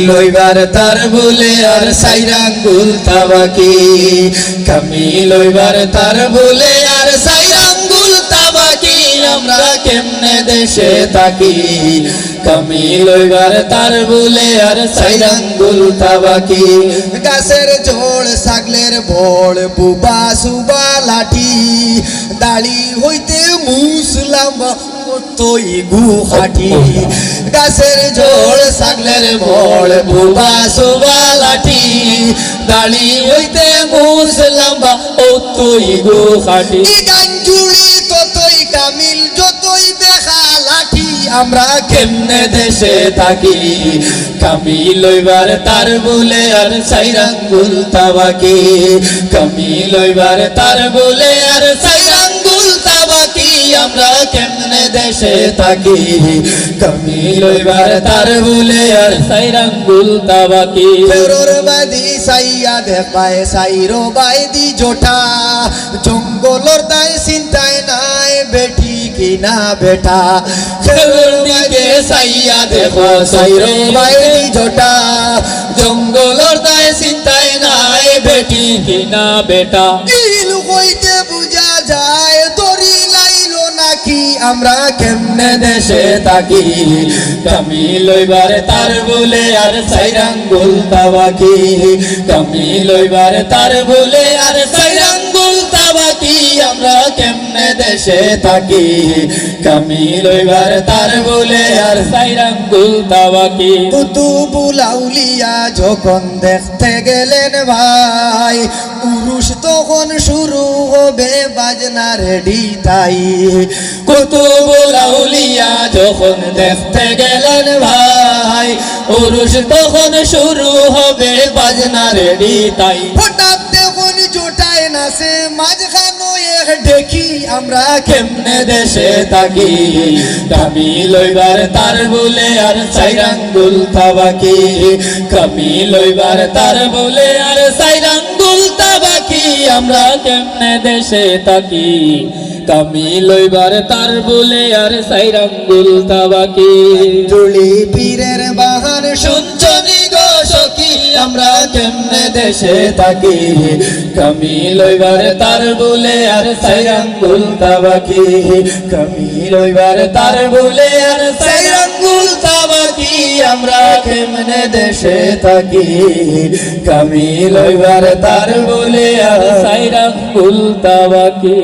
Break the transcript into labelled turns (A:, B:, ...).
A: লইবার তার বলে আর সাইরাঙ্গুল তাবাকি। কামি লইবার তার বলে আর সাইরাঙ্গুল তাবাকি। আমরা কেমনে দেশে থাকি? কামি লইবার তার বলে আর সাইরাঙ্গুল তাবাকি। গাছের জোড় সাগলের বড় বুবা সুবা লাঠি, দাড়ি হইতে মুসলাম তৈ গুহাটি। গাছের জোড় সাগলের বড় বুবা সুবা লাঠি, দাড়ি হইতে মুসলাম ও তুই গুহাটি। গান জুড়ি ততই কামিল, যতই দেখা লাঠি আমরা কেমনে দেশে থাকি? কামি লইবার তার বলে আর সাইরাঙ্গুল তাবাকে। কামি লইবার তার বলে আর সাইরা দেশে থাকি। কামি লইবার তার বলে আর সাইরাঙ্গুল তাবাকি ফেরোর বাদি সাইয়া দেখায় সাইরো বাইদি জোঠা। জঙ্গলর দায় চিন্তায় নাই বেটি কিনা বেটা খেলোর দিকে সাইয়া দেখো সাইরো বাইদি জোটা জঙ্গলর দায় চিন্তায় নাই বেটি কিনা বেটা ইল হইতে বুঝা যায় আমরা কেমনে দেশে থাকি? কামি লইবার তার বলে আর সাইরাঙ্গুল তাবাকি কামি লইবার তার বলে আর সাইরাঙ্গুল তাবাকি আমরা কেমনে দেশে থাকি। কামি লইবার তার বলে আর সাইরাঙ্গুল তাবাকি কুতুবুল আউলিয়া যখন দেখতে গেলেন ভাই উরুষ তখন শুরু হবে বাজনা রেডি তাই। কুতুবুল আউলিয়া যখন দেখতে গেলেন ভাই উরুষ তখন শুরু হবে বাজনা রেডি তাই। হঠাৎ দেখুন জোটায় নাচে মাঝখানো এক দেখি আমরা কেমনে দেশে থাকি। কামি লইবার তার বলে আর সাইরাঙ্গুল তাবাকি। কামি লইবার তার বলে আর সাইরাঙ্গুল তাবাকি। আমরা কেমনে দেশে থাকি। কামি লইবার তার বলে আর সাইরাঙ্গুল তাবাকি। জুলি পীরের বাহার আমরা কেমনে দেশে থাকি। কামি লইবার তার বলে আর সাইরাঙ্গুল তাবাকি কামি লইবার তার বলে আর সাইরাঙ্গুল তাবাকি আমরা কেমনে দেশে থাকি। কামি লইবার তার বলে আর সাইরাঙ্গুল তাবাকি